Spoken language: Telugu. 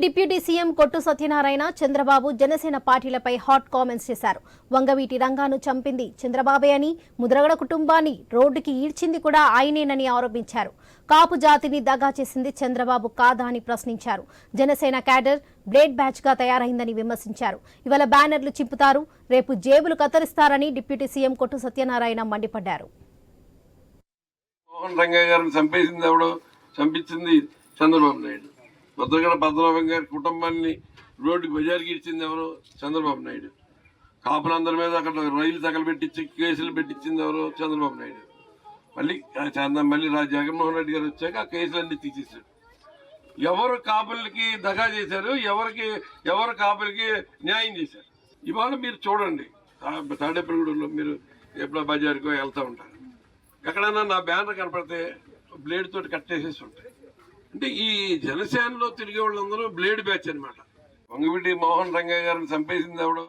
డిప్యూటీ సీఎం కొట్టు సత్యనారాయణ చంద్రబాబు జనసేన పార్టీలపై హాట్ కామెంట్స్ చేశారు. వంగవీటి రంగాను చంపింది చంద్రబాబే అని ముద్రగడ కుటుంబాన్ని రోడ్డుకి ఈడ్చింది కూడా ఆయనేనని ఆరోపించారు. కాపు జాతిని దగా చేసింది చంద్రబాబు కాదా అని ప్రశ్నించారు. జనసేన క్యాడర్ బ్లేడ్ బ్యాచ్గా తయారైందని విమర్శించారు. ఇవాళ బ్యానర్లు చింపుతారు రేపు జేబులు కత్తిరిస్తారని డిప్యూటీ సీఎం కొట్టు సత్యనారాయణ మండిపడ్డారు. మోహన్ రంగయ్య గారిని చంపేసింది చంపించింది చంద్రబాబు నాయుడు. ముద్రగడ పద్మనాభం గారి కుటుంబాన్ని రోడ్డుకి బజార్కి ఇచ్చింది ఎవరు? చంద్రబాబు నాయుడు. కాపులందరి మీద అక్కడ రైలు తగలబెట్టించి కేసులు పెట్టించింది ఎవరు? చంద్రబాబు నాయుడు. మళ్ళీ చంద్ర మళ్ళీ రా జగన్మోహన్ రెడ్డి గారు వచ్చాక ఆ కేసులన్నీ తీసేశాడు ఎవరు కాపులకి దగా చేశారు? ఎవరికి ఎవరు కాపులకి న్యాయం చేశారు? ఇవాళ మీరు చూడండి. తాడేపల్లిగూడలో మీరు ఎప్పుడో బజార్కో వెళ్తూ ఉంటారు. ఎక్కడైనా నా బ్యానర్ కనపడితే బ్లేడ్ తోటి కట్టేసేసి ఉంటాయి. అంటే ఈ జనసేనలో తిరిగే వాళ్ళందరూ బ్లేడ్ బ్యాచ్ అనమాట వంగవీటి మోహన్ రంగయ్య గారిని చంపేసింది ఎవడో.